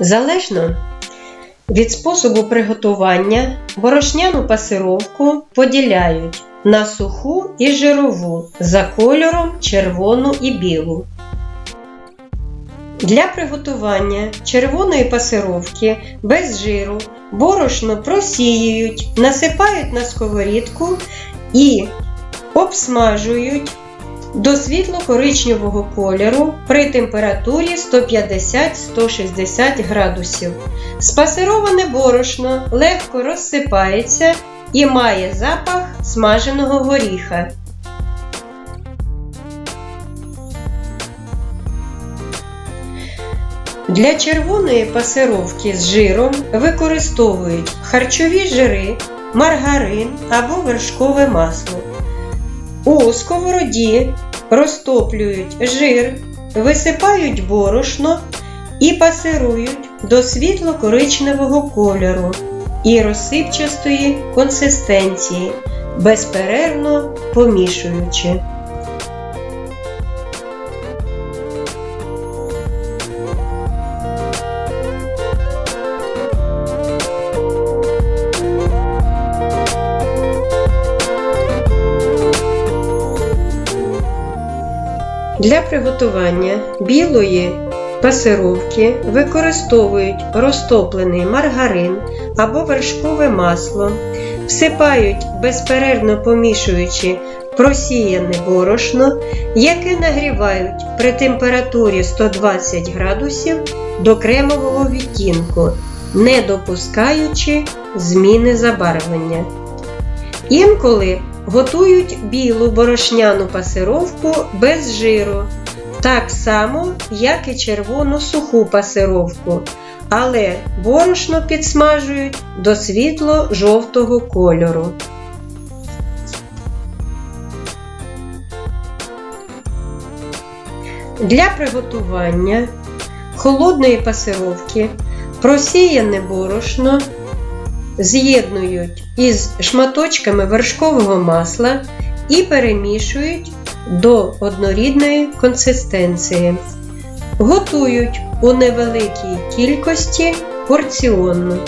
Залежно від способу приготування борошняну пасировку поділяють на суху і жирову за кольором червону і білу. Для приготування червоної пасировки без жиру борошно просіюють, насипають на сковорідку і обсмажують до світло-коричневого кольору при температурі 150-160 градусів. Спасироване борошно легко розсипається і має запах смаженого горіха. Для червоної пасировки з жиром використовують харчові жири, маргарин або вершкове масло. У сковороді розтоплюють жир, висипають борошно і пасирують до світло-коричневого кольору і розсипчастої консистенції, безперервно помішуючи. Для приготування білої пасировки використовують розтоплений маргарин або вершкове масло, всипають безперервно помішуючи просіяне борошно, яке нагрівають при температурі 120 градусів до кремового відтінку, не допускаючи зміни забарвлення. Інколи готують білу борошняну пасировку без жиру, так само, як і червону суху пасировку, але борошно підсмажують до світло-жовтого кольору. Для приготування холодної пасировки просіяне борошно з'єднують із шматочками вершкового масла і перемішують до однорідної консистенції. Готують у невеликій кількості порціонно.